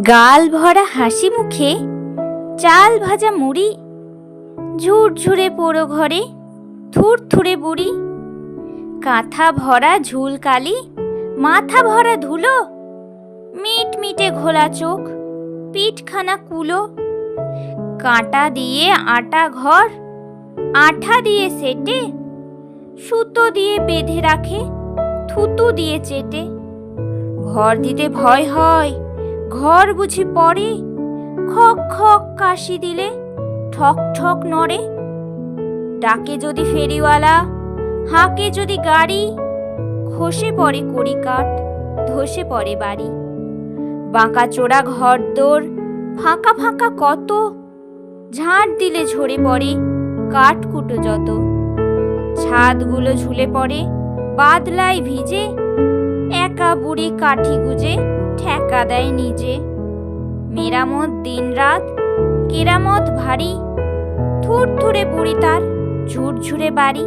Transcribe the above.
গাল ভরা হাসি মুখে, চাল ভাজা মুড়ি, ঝুরঝুরে পোড়ো ঘরে থুর থুরে বুড়ি, কাঁথা ভরা ঝুল কালি, মাথা ভরা ধুলো, মিট মিটে ঘোলা চোখ, পিঠখানা কুলো, কাঁটা দিয়ে আটা ঘর, আঠা দিয়ে সেটে, সুতো দিয়ে বেঁধে রাখে, থুতু দিয়ে চেটে। ঘর দিতে ভয় হয় ঘর বুঝি পড়ে, খক খক কাশি দিলে, ঠক ঠক নড়ে। ডাকে যদি ফেরিওয়ালা, হাঁকে যদি গাড়ি খসে পড়ে কড়ি কাঠ, ধসে পড়ে বাড়ি। বাঁকা চোরা ঘর দোর, ফাঁকা ফাঁকা কত, ঝাঁট দিলে ঝরে পড়ে কাঠ কুটো যত। ছাদগুলো ঝুলে পড়ে, বাদলায় ভিজে একা বুড়ি কাঠি গুজে ঠেকা দেয় নিজে। মেরামত দিন রাত কেরামত ভারী। থুর থুরে বুড়ি তার ঝুরঝুরে বাড়ি।